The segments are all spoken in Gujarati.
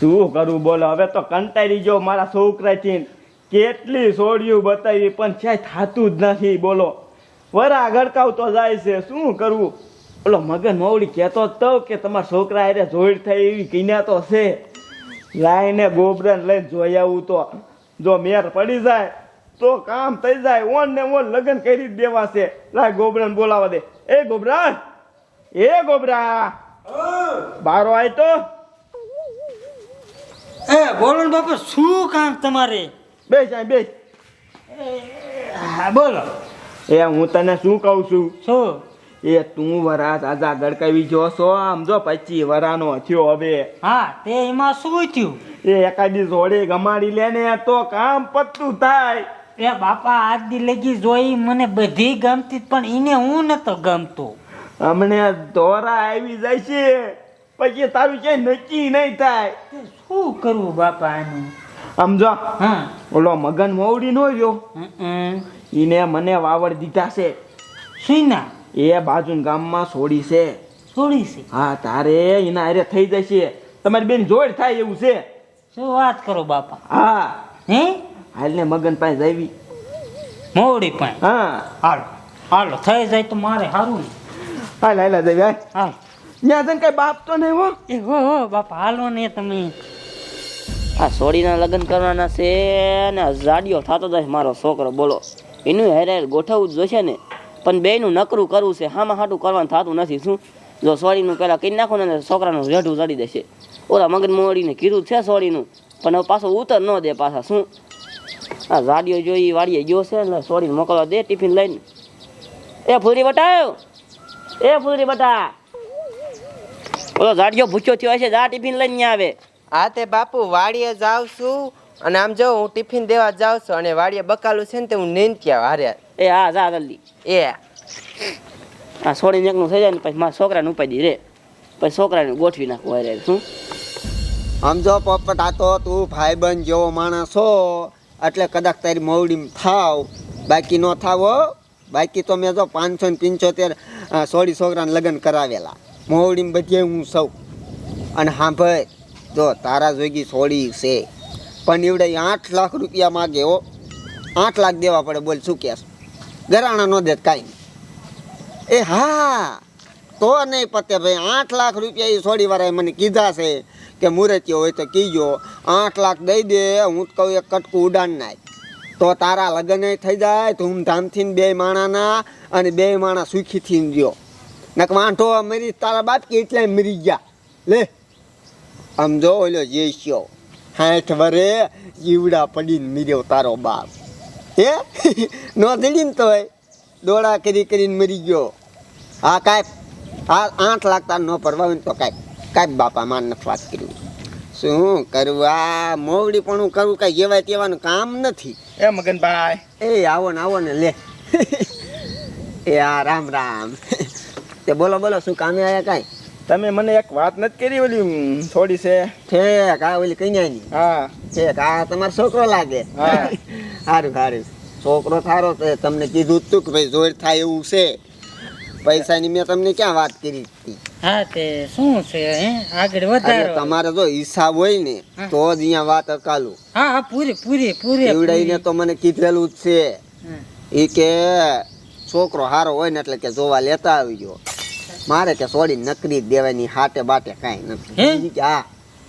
શું કરું બોલો. હવે તો કંટાળી જો મારા છોકરાથી. કેટલી સોડિયું બતાવી પણ ક્યાંય થતું જ નથી બોલો. વરા ગડકાવતો જાય છે શું કરવું ઓલો મગન મોવડી કહેતો જ તો કે તમારા છોકરા હારે જોઈડ થાય એવી કિન્યા તો છે. લાઈને ગોબરાને લઈને જોઈ આવું તો. જો મેર પડી જાય તો કામ થઈ જાય. ઓન ને ઓન લગ્ન કરી દેવા છે. લાય ગોબરાને બોલાવા દે. એ ગોબરા! એ ગોબરા! બારો આય તો બોલો ને બાપા શું કામ તમારે? બે જાય બે હા બોલો. એ હું તને શું કહું છું? શું? એ તું વરા આજા ગડકાવી જો છો આમ જો પચી વરાનો થયો હવે. હા તે એમાં શું થયું? એ એકાદી જોડે ગમાડી લે ને તો કામ પતું થાય. એ બાપા આજ દી લગી જોઈ મને બધી ગમતી પણ એને હું નતો ગમતો. અમને દોરા આવી જાય છે પછી તારું ક્યાંય નક્કી નહીં થાય. શું કરવું બાપા આનું સમજો હા. ઓલો મગન મોવડી નો રહ્યો. એને મને વાવડ દીધા છે. સુઈના એ બાજુ ગામમાં છોડી છે. છોડી છે? હા તારે એના હારે થઈ જશે. તમારી બેન જોડ થાય એવું છે. શું વાત કરો બાપા? હા. હે? હાલને મગન પાસે જાવી મોવડી પણ? હા. હાલો. હાલો થઈ જાય તો મારે સારું હાલ હાલ જવી હાલ. ત્યાં જઈને કઈ બાપ તો નહીં હો? એ હો હો બાપા હાલો ને તમે. આ સોડીના લગ્ન કરવાના છે ને જાડિયો થતો જાય મારો છોકરો બોલો. એનું હેરે ગોઠવવું જ જોશે ને. પણ બેનું નકરું કરવું છે હામાં હાટું કરવાનું થતું નથી. શું? જો સોડીનું પહેલાં કરી નાખો ને છોકરાનું રેઢું ચડી દેશે ઓલા મગન મોડીને કીધું છે સોડીનું પણ હવે પાછો ઉતર ન દે પાછા શું? આ જાડિયો જોઈ વાડીએ ગયો છે એટલે સોડીને મોકલવા દે ટિફિન લઈને. એ ફૂરી બટાવ એ ફૂરી બટા. ઓલો ગાડીઓ ભૂખ્યો થયો હશે જા ટિફિન લઈને આવે. હા તે બાપુ વાડીએ જાઉં છું. અને આમ જો હું ટિફિન દેવા જાઉં છું અને વાડીએ બકાલું છે ને તે હું નીંદ ક્યાં હારે. એ હા જા જલ્દી. એ. આ સોડી એકનું થઈ જાય ને પછી મારા છોકરાને ઉપાડી રે. પછી છોકરાને ગોઠવી નાખવું હારે શું? સમજો પોપટ આ તો તું ભાઈ બન જેવો માણસ હો એટલે કદાચ તારી મવડી થાવ. બાકી ન થાવ હો. બાકી તો મેં જો પાંચસો ને પંચોતેર સોળી છોકરાને લગ્ન કરાવેલા. મવડીમાં બધે હું સૌ. અને ભાઈ જો તારા જોગી સોળી છે. પણ એવડે આઠ લાખ રૂપિયા માગે હો. આઠ લાખ દેવા પડે, બોલ શું કહેશ? ગરાણા ન દે કાંઈ એ હા, તો નહીં પતે ભાઈ. આઠ લાખ રૂપિયા એ સોડી વાળાએ મને કીધા છે કે મુરતીઓ હોય તો કીજો. આઠ લાખ દઈ દે, હું તો કહું, એક કટકું ઉડાન નાય તો તારા લગ્ન થઈ જાય, ધૂમધામથી બે માણાના અને બે માણા સુખીથી રહ્યો. નક વાંઠો મરી તારા બાપ કે એટલે મરી ગયા. લે. આમ જો ઓલો જેસ્યો હાઠ વરે જીવડા પડીને મર્યો તારો બાપ. હે? નો દડીને તોય દોડા કરી કરીને મરી ગયો. આ કાંઈ આ આઠ લાખ તાર ન પડવા તો કાંઈ કાંઈ બાપા માર નથી વાત કર્યું શું કરવું? આ મોવડી પણ કરું કાંઈ જેવાય તેવાનું કામ નથી. એ મગનભાઈ. એ આવો ને આવો ને લે. એ આ રામ રામ. તે બોલો બોલો શું કામે આવ્યા કાંઈ? તમે મને એક વાત નથી કરી ઓલી થોડી છે. ઠેક આ ઓલી કઈ ની હા. ઠેક આ તમારો છોકરો લાગે. હા. સારું સારું છોકરો થારો તો તમને કીધું તું કે ભાઈ જોર થાય એવું છે. પૈસાની મેં તમને ક્યાં વાત કરી હતી? હા તે શું છે હે? આગળ વધારો. તમારે જો હિસાબ હોય ને તો જ અહીંયા વાત અકાલું. હા હા પૂરી પૂરી પૂરી એવડાઈને તો મને કીધેલું જ છે. એ કે છોકરો હારો હોય ને એટલે કે જોવા લેતા આવજો. મારે કે સોડી નકરી દેવાની હાટે બાટે કાંઈ નથી. હા?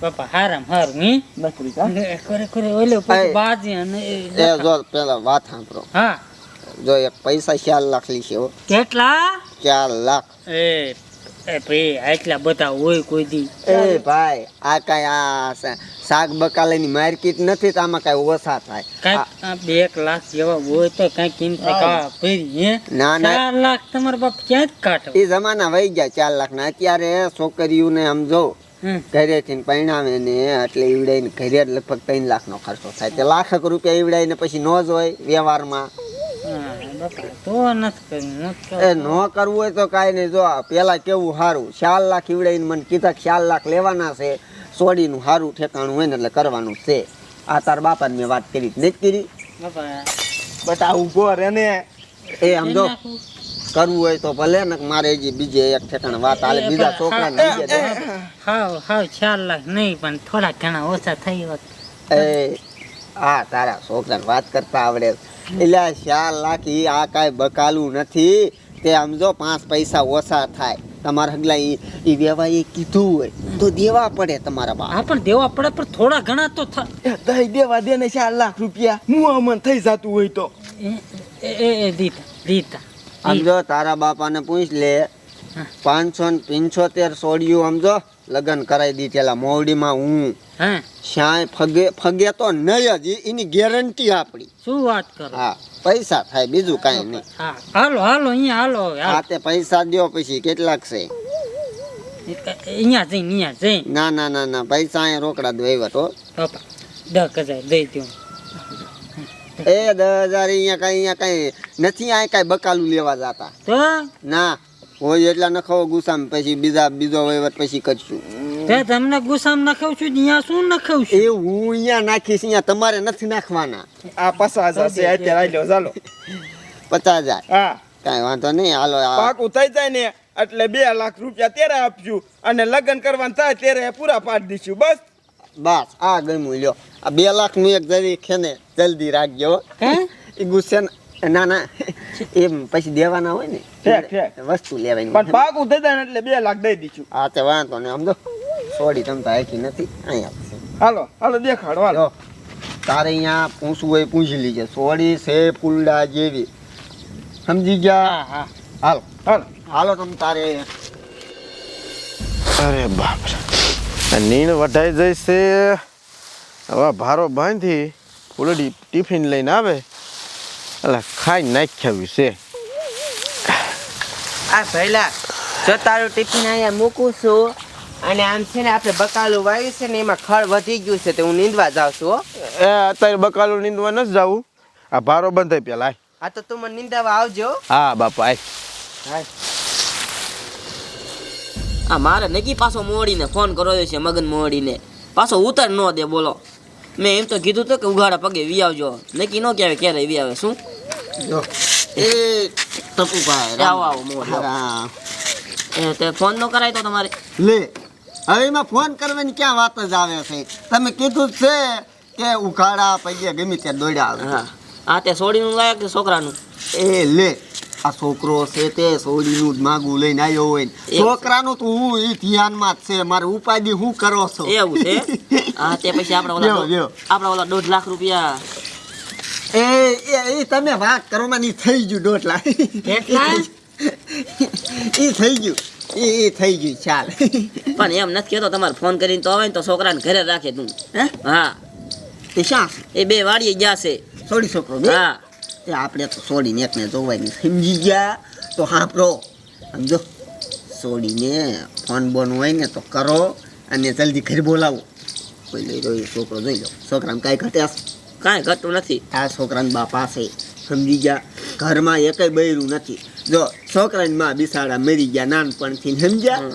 બાપા હારામ હારું હે? નકરી કા? કરે કરે ઓલે પછી એ. બાજી અને એ જો પેલા વાત સાંભળો. હા. જો એક પૈસા ચાર લાખ લીશે હો. કેટલા? ચાર લાખ. એ એ ભાઈ આટલા બધા હોય કોઈ દી. એ ભાઈ આ કાંઈ આ શાક બકાલાની માર્કેટ નથી તો આમાં કાંઈ ઓછા થાય. કાંઈક બે લાખ જેવા હોય તો કાંઈક કિંમત ભરી ના, ના. ચાર લાખ તમારા બાપ ક્યાં જ કાઢો? એ જમાના વહી ગયા ચાર અત્યારે છોકરીઓને આમ જો હમ. ઘરેથી પરિણામે ને એટલે ઈવડાઈને ઘરે લગભગ ત્રણ લાખનો ખર્ચો થાય. તે લાખક રૂપિયા ઈવડાઈને પછી ન જ હોય વ્યવહારમાં. તો નથી એ ન કરવું હોય તો કાંઈ નહીં. જો પેલા કેવું સારું. ચાર લાખ ઈવડાઈને મને કીધા ચાર લાખ લેવાના છે. સોડીનું સારું ઠેકાણું હોય ને એટલે કરવાનું છે. આ તાર બાપાને મેં વાત કરી. નથી કરી? બટ બટા ઊભો રે ને. એ સમજો કરવું હોય તો ભલે ને મારે બીજે એક ઠેકાણે વાત હાલે. બીજા છોકરાને બીજે દે. હાવ હાવ ચાર લાખ નહીં પણ થોડા ઘણા ઓછા થઈ હોત. એ હા તારા છોકરાને વાત કરતા આવડે. એટલે ચાર લાખ ઈ આ કાંઈ બકાલું નથી. તે સમજો પાંચ પૈસા ઓછા થાય. તમારા હગલા એ ઈ વેવાએ કીધું હોય તો દેવા પડે તમારા બા હા પણ દેવા પડે પણ થોડા ઘણા તો થાય દઈ દેવા દે ને ચાર લાખ રૂપિયા. હું અમન થઈ જતું હોય તો. એ એ એ દીતા દીતા આમ તારા બાપાને પૂછ લે પાંચસો ને પંચોતેર સોડિયું આમ જો. લગ્ન કરાવી દીધેલા મોવડીમાં હું. હા? શ્યાય ફગે ફગે તો નહીં જ એની ગેરંટી આપણી. શું વાત કરો? હા પૈસા થાય બીજું કાંઈ નહીં. હા. હાલો હાલો અહીંયા હાલો તે પૈસા દ્યો પછી કેટલાક છે? અહીંયા જઈ અહીંયા જઈ ના ના ના ના પૈસા અહીંયા રોકડા દો એવા તો. દસ હજાર દઈ દો એ દસ હજાર અહીંયા કઈ અહીંયા કઈ નથી અહીંયા કઈ બકાલું લેવા જતા. ના હોય એટલા નખાવો ગુસામ પછી બીજા બીજો વહીવટ પછી કરશું. તે તમને ગુસ્સામ નખાવું છું અહીંયા શું નખાવ એ હું અહીંયા નાખીશ અહીંયા તમારે નથી નાખવાના. આ પચાસ હજાર છે અત્યારે આલ્યો ચાલો. પચાસ હજાર. હા. કાંઈ વાંધો નહીં હાલો પાક ઉતાઈ થઈ જાય ને એટલે બે લાખ રૂપિયા ત્યારે આપશું અને લગ્ન કરવાનું થાય ત્યારે પૂરા પાડી દઈશું બસ. બસ આ ગમ્યું લ્યો. આ બે લાખનું એક જરી ખેને જલ્દી રાખજો. હે? એ ગુસ્સે ન- ના ના. એમ પછી દેવાના હોય ને. વસ્તુ લેવાની પણ પાક ને એટલે બે લાખ દઈ દીધું. હા તે વાંધો ને સમજો સોડી તમ તો નથી અહીંયા હાલો હાલો દેખાડો હાલો. તારે અહીંયા પૂછવું હોય પૂછી લીજે સોડી છે ફૂલડા જેવી. સમજી ગયા? હા હા. હાલો. હાલો. હાલો તમ તારે. અરે બાપરે. આ નીણ વઢાઈ જઈશ. હવે ભારો બાંધી ફૂલડી ટિફિન લઈને આવે. એટલે ખાઈ નાખ્યાવી છે. આ ભઈલા જો તારું ટિફિન અહીંયા મૂકું છું અને આમ છે ને આપણે બકાલું વાવ્યું છે ને એમાં ખળ વધી ગયું છે તો હું નીંદવા જાઉં છું હો. એ અત્યારે બકાલું નીંદવા નથી જાવું આ ભારો બંધાઈ પેલા આય. હા તો તું મને નીંદાવા આવજો. હા બાપા આય. આ મારે નક્કી પાછો મોડીને ફોન કર્યો છે મગન મોડીને. પાછો ઉતર ન દે બોલો. મેં એમ તો કીધું તો કે ઉઘાડા પગે વી આવજો. નક્કી ન કહેવાય ક્યારે વી આવે શું? જો. એ ટપુભાઈ આવો, આવો, મોઢ, એ તે ફોન ન કરાય તો તમારે. લે હવે એમાં ફોન કરવાની ક્યાં વાત જ આવે છે? તમે કીધું છે કે ઉઘાડા પૈયે ગમે ત્યાં દોડ્યા હા. આ તે સોડીનું લાયક કે છોકરાનું? એ લે આ છોકરો છે તે સોડીનું જ માગું લઈને આવ્યો હોય છોકરાનું તો હું એ ધ્યાનમાં જ છે મારે ઉપાધિ હું કરો છો? એવું છે? હા તે પછી આપણે ઓલા. આપણે ઓલા દોઢ લાખ રૂપિયા એ એ એ તમે વાત કરો માં થઈ ગયું ડોટલા એ થઈ ગયું. એ એ થઈ ગયું ચાલ. પણ એમ નથી કહેતો તમારે ફોન કરીને તો આવે ને તો છોકરાને ઘરે રાખે તું. હે? હા. તે શા? એ બે વાડીએ ગયા છે. છોડી છોકરો હા. એ આપણે તો છોડીને એકને જોવાની સમજી ગયા તો હાંપરો સમજો સોડીને ફોન બોન હોય ને તો કરો અને જલ્દી ઘરે બોલાવો. કોઈ લઈ રહ્યો છોકરો જોઈ લો. છોકરાને કાંઈ ઘટે કાંઈ ઘટતું નથી. આ છોકરાના બાપા છે સમજી ગયા. ઘરમાં એકય બૈરું નથી. જો છોકરાની માં બિસાડા મરી ગયા નાનપણથી સમજ્યા?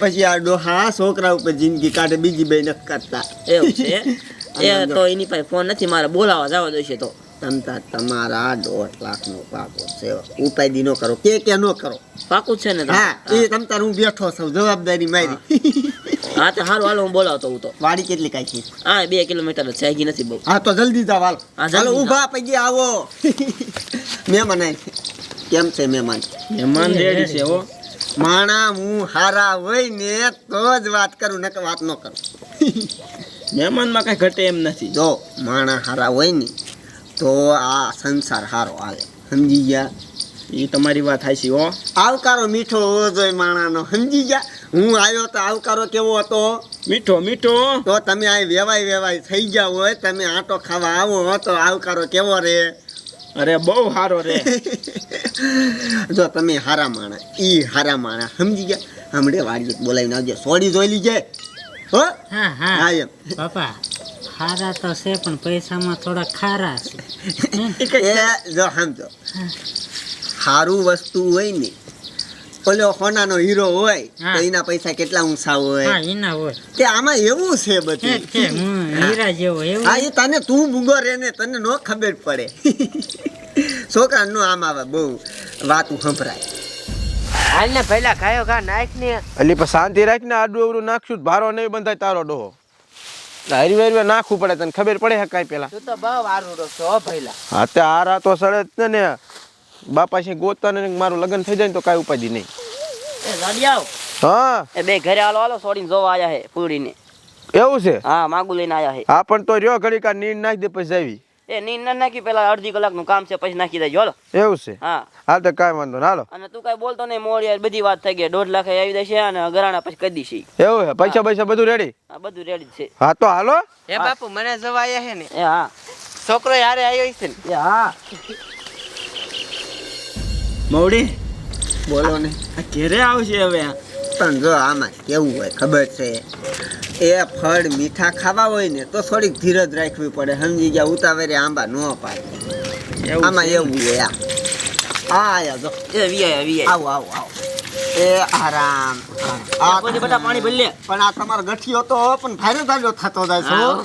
પછી આ ડોહા છોકરા ઉપર જિંદગી કાઢે બીજી બે નથી કરતા એવું છે? એ તો એની પાસે ફોન નથી મારે બોલાવા જવા દેશે તો. તમતા તમારા દોઢ લાખનો પાકો છે. ઉપાય ન કરો. કે કે ન કરો. પાકું છે ને હા એ તમતા હું બેઠો છું જવાબદારી મારી. હા તો સારું હાલો હું બોલાવતો હું તો. વાડી કેટલી કાંઈ છે હા બે કિલોમીટર જ છે હજી નથી બહુ. હા તો જલ્દી જાવ હાલ. જાઓ. ઊભા પૈકી આવો. મહેમાન આય. કેમ છે મહેમાન? મહેમાન રેડી છે હો. માણા હું હારા હોય ને તો જ વાત કરું નકર વાત ન કરું. મહેમાનમાં કઈ ઘટે એમ નથી. જો માણા હારા હોય ને તો આ સંસાર હારો આવે સમજી ગયા? એ તમારી વાત થાય છે હો. આવકારો મીઠો હોવો જોઈએ માણાનો. સમજી ગયા? હું આવ્યો તો આવકારો કેવો હતો? મીઠો મીઠો. તો તમે આ વેવાય વેવાય થઈ ગયા હોય તમે આટો ખાવા આવો તો આવકારો કેવો રે? અરે બહુ સારો રે. જો તમે હારા માણા ઈ હારા માણા સમજી ગયા? હમણે વાડી બોલાવીને આવજો સોડી જોઈ લીજે. હો? હા હા. હા એમ. પપ્પા ખારા તો છે પણ પૈસામાં થોડા ખારા છે. એ જો સમજો. સારું વસ્તુ હોય ને ઓલો હોનાનો હીરો હોય. તો એના પૈસા કેટલા ઊંચા હા હોય એના હોય. તે આમાં એવું છે છે બધું હીરા જેવો એવું હા એ તને તું મૂંગો રે ને તને નો ખબર પડે. છોકરા નો આમ આવે બહુ વાત સંભળાય. હાલ ને પહેલા ખાયો ખા નાખ ને. અલી પણ શાંતિ રાખીને આડું અવડું નાખશું ભારો નહીં બંધાય તારો ડોહો. હરી હરી નાખવું પડે તને ખબર પડે હે કાંઈ પેલા? તું તો બહુ વારું છો હો ભઈલા. હા તે આ રાતો સડે જ ને ને. બાપા છે ગોતતા ને મારું લગ્ન થઈ જાય ને તો કાંઈ ઉપાધિ નહીં. એ જાડિયાઓ હા. એ બે ઘરે હાલો હાલો સોડીને જોવા આયા હે પૂરીને. એવું છે? હા માગુ લઈને આયા હે. હા પણ તો રહ્યો ઘડી કા નીંદ નાખી દે પછી આવી એ નીંદ ના નાખી પેલા અડધી કલાકનું કામ છે પછી નાખી દેજો હાલો. એવું છે? હા. હાલ તો કાંઈ વાંધો ના હાલો. અને તું કઈ બોલતો નહીં મોડ યાર બધી વાત થઈ ગઈ દોઢ લાખ આવી દેશે અને ગરાણા પછી કરી દઈશી. એવું છે? પૈસા પૈસા બધું રેડી આ બધું રેડી છે. હા તો હાલો. એ બાપુ મને જવા આયા હે ને. એ હા. છોકરો યારે આવ્યો છે ને? એ હા. મવડી? બોલો ને. આ ઘેરે આવશે હવે પણ જો આમાં કેવું હોય ખબર છે? એ ફળ મીઠા ખાવા હોય ને તો થોડીક ધીરજ રાખવી પડે. સમજી ગયા ઉતાવળે આંબા ન પાડે. એવું આમાં એવું હોય આ. આયા જો. એ વીઆઈ વીઆઈ આવો આવો આવો. એ આરામ. આ કોઈ બધા પાણી ભરી લે. પણ આ તમારો ગઠિયો તો પણ ભારે ભાર્યો થતો જાય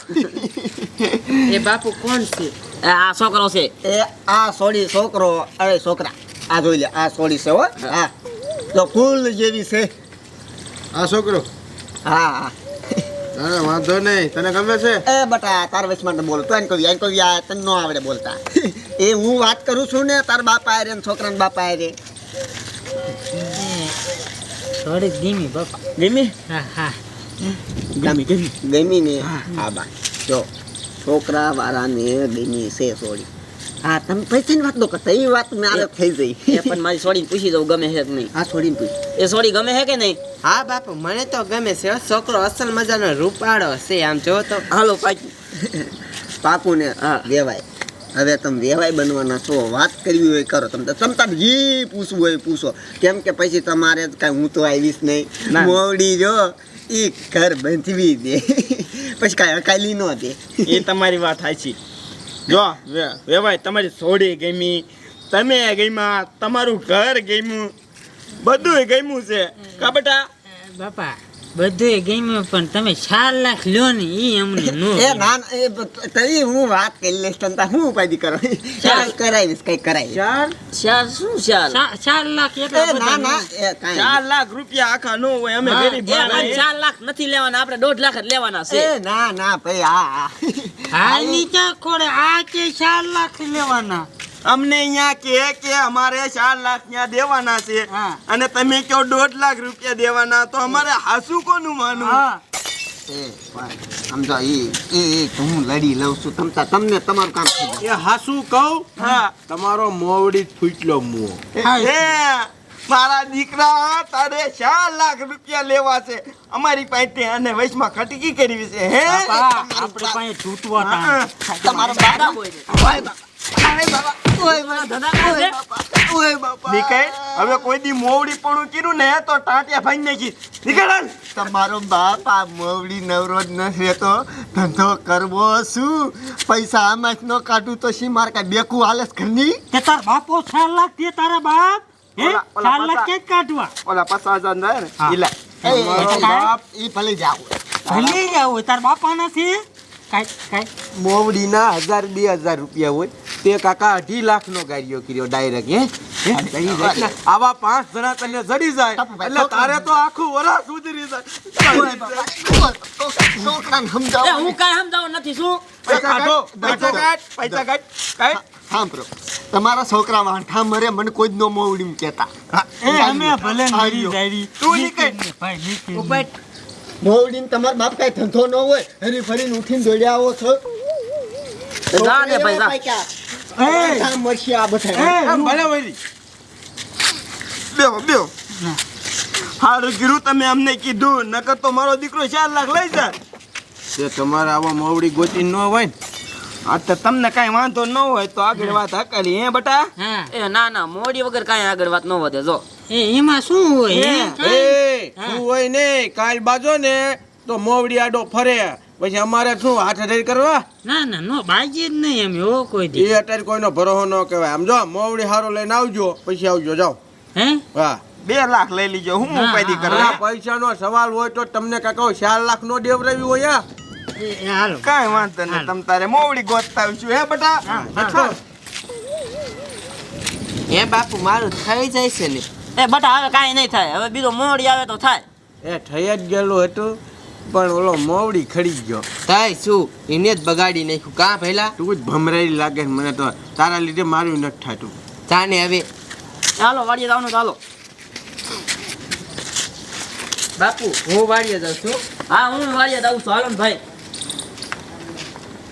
છે એ બાપુ કોણ છે? એ આ છોકરો છે. એ આ સોડી છોકરો અરે છોકરા. આ જોઈ લે આ સોળી છે હો. હા. તો ફૂલ જેવી છે. હા છોકરો? હા. હા અરે વાંધો નહીં. તને ગમે છે? એ બટા તાર વચમાં બોલ તો એને કહ્યું એને કહ્યું આ તને ન આવડે બોલતા. એ હું વાત કરું છું ને તાર બાપા આરે ને છોકરાના બાપા આરે થોડી ધીમી બાપા ગમી હા હા. ગમી ગમી ગમી ને? હા બા. જો છોકરા વાળાને ગમી છે સોડી હા તમે પૈસાની વાત ન કરતા એ વાત મારે થઈ એ પણ મારી સોડીને પૂછી દઉં ગમે છે કે નહીં? હા છોડીને પૂછ. એ સોડી ગમે છે કે નહીં? હા બાપુ મને તો ગમે છે. છોકરો અસલ મજાનો રૂપાળો છે આમ જો તો. હાલો પાકી પાકું ને હા. વેવાય. હવે તમે વેવાય બનવાના છો વાત કરવી હોય કરો. તમે તમ તમે જે પૂછવું હોય પૂછો. કેમ કે પછી તમારે કાંઈ હું તો આવીશ નહીં. મોડી જો એ ઘર બંધવી દે. પછી કાંઈ અકાલી ન દે. એ તમારી વાત સાચી. જો વેવાય, તમારી સોડી ગમી. તમે ગમ્યા, તમારું ઘર ગમ્યું. બધું ગમ્યું છે. કા બાપા બધું ગમ્યું પણ તમે ચાર લાખ લ્યો ને એ અમને નો એ ના ના, એ તઈ હું વાત કરી લઈશ તને તાર હું ઉપાધિ કરો? ચાર. કરાવીશ કઈ કરાવીશ. ચાર? ચાર શું ચાર? ચાર. લાખ એટલે ના ના ચાર લાખ રૂપિયા આખા નો હોય અમે ગરીબ માણસ. ચાર લાખ નથી લેવાના આપણે દોઢ લાખ જ લેવાના છે. એ ના ના ભાઈ હા હા હાલની ચા ખોડે આ કે ચાર લાખ લેવાના? અમને અહીંયા કે કે અમારે ચાર લાખ ત્યાં દેવાના છે. અને તમે કહો દોઢ લાખ રૂપિયા દેવાના તો અમારે હાસુ કોનું માનવું? સમજો ઈ એ એ હું લડી લઉં છું. તમ તમને તમારું કામ થઈ એ હાસુ કહું? હા. તમારો મોવડી ફૂટલો મો એ મારા દીકરા તારે ચાર લાખ રૂપિયા લેવા છે. અમારી પાસે અને વૈશમાં ખટકી કરવી છે હે? આપણે પાસે છૂટવા ટાણ. બાબા હોય બાપા. નીકળ હવે કોઈ દી મોવડી પણ કર્યું ને તો ટાંટિયા ભાઈ નાખી. નીકળ તમારો બાપ આ મોવડી નવરો જ નથી તો ધંધો કરવો શું? પૈસા આમાં જ ન કાઢું તો શી માર કાંઈ બેકું હાલે ઘરની? કે તાર બાપો ચાર લાખ દે તારા બાપ. હે? ચાર લાખ કાઢવા? ઓલા પચાસ હજાર ના બાપ ઈ ભલે જાવ ભલે જાવ હોય. તાર બાપા નથી કાંઈ કાંઈ? મોવડીના હજાર બે હજાર રૂપિયા હોય. તે કાકા અઢી લાખ નો ગાડીઓ કર્યો ડાયરેક્ટ હે? આવા પાંચ જણા તને જડી જાય. એટલે તારે તો આખું વરસ સુધરી જાય. સમજાવો હું કાંઈ સમજાવવા નથી શું? તમારા છોકરા વાંઠા મરે મને કોઈ જ નો મોવડી કેતા નીકળ. તમારા બાપ કઈ ધંધો ન હોય હરી ફરીને ઉઠીને દોડ્યા આવો છો. ભાઈ, આ બધા. ભલે વળી હારું કીધું તમે અમને કીધું. નકર તો મારો દીકરો ચાર લાખ લઈ જાય. તે તમારે આવા મોવડી ગોતી ન હોય આ તો તમને કાંઈ વાંધો ન હોય તો આગળ વાત હકાલી હે બટા? હા. એ ના ના મોડી વગર કાંઈ આગળ વાત ન વધે જો. એ એમાં શું હોય હે? એ શું હોય ને? કાલ બાજો ને તો મોવડી આડો ફરે. પછી અમારે શું હાથ અઢાર કરવા? ના ના નો બાજી જ નહીં એમ એવો કોઈ દી. એ અત્યારે કોઈનો ભરોહો ન કહેવાય. આમ જો મોવડી હારો લઈને આવજો પછી આવજો જાઓ. હે? હા. બે લાખ લઈ લીજો હું ઉપાધિ કરવા આ પૈસાનો સવાલ હોય તો તમને કાકા ચાર લાખ નો દેવરાવી હોય હાલો. કાંઈ વાંધો નહીં તમ તારે મોવડી ગોતતા આવશું હે બટા? હા, બાપુ મારું થઈ જાય છે ને. એ બટા હવે કાંઈ નહીં થાય. હવે બીજો મોડી આવે તો થાય. એ થઈ જ ગયેલું હતું. પણ ઓલો મોવડી ખડી ગયો. તાય શું? એને જ બગાડી નાખ્યું. કા પહેલા તું જ ભમરાઈ લાગે છે મને તો તારા લીધે મારું નથી થતું. તાને હવે. ચાલો વાડીએ જવાનું ચાલો બાપુ હું વાડીએ જાઉં છું. હા હું વાડીએ જાઉં છું. હાલો ને ભાઈ.